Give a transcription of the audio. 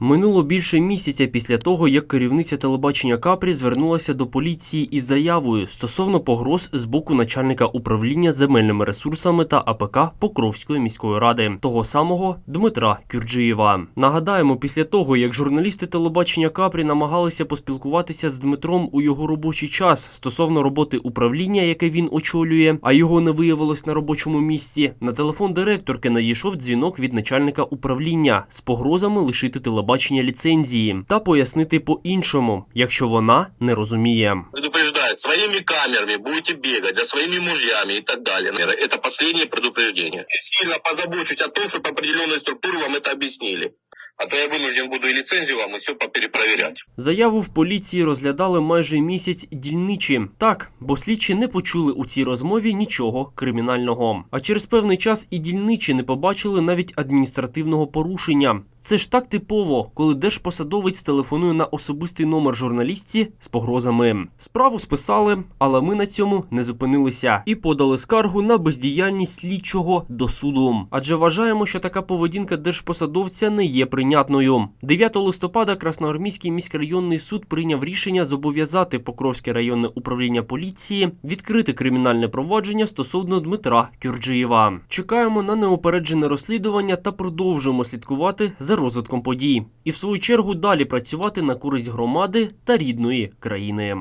Минуло більше місяця після того, як керівниця телебачення Капрі звернулася до поліції із заявою стосовно погроз з боку начальника управління земельними ресурсами та АПК Покровської міської ради, того самого Дмитра Кюрджиєва. Нагадаємо, після того, як журналісти телебачення Капрі намагалися поспілкуватися з Дмитром у його робочий час стосовно роботи управління, яке він очолює, а його не виявилось на робочому місці, на телефон директорки надійшов дзвінок від начальника управління з погрозами лишити телебачення ліцензії та пояснити по-іншому, якщо вона не розуміє. предупреждает, своими камерами будете бегать за своими мужьями и так далее. Это последнее предупреждение. И сильно позабочусь о том, чтобы определенные структуры вам это объяснили. А то я вынужден буду и лицензию вам, и все поперепроверять. Заяву в поліції розглядали майже місяць дільничі. Так, бо слідчі не почули у цій розмові нічого кримінального. А через певний час і дільничі не побачили навіть адміністративного порушення. Це ж так типово, коли держпосадовець телефонує на особистий номер журналістці з погрозами. Справу списали, але ми на цьому не зупинилися і подали скаргу на бездіяльність слідчого до суду. Адже вважаємо, що така поведінка держпосадовця не є прийнятною. 9 листопада Красноармійський міськрайонний суд прийняв рішення зобов'язати Покровське районне управління поліції відкрити кримінальне провадження стосовно Дмитра Кюрджиєва. Чекаємо на неупереджене розслідування та продовжуємо слідкувати за розвитком подій. І в свою чергу далі працювати на користь громади та рідної країни.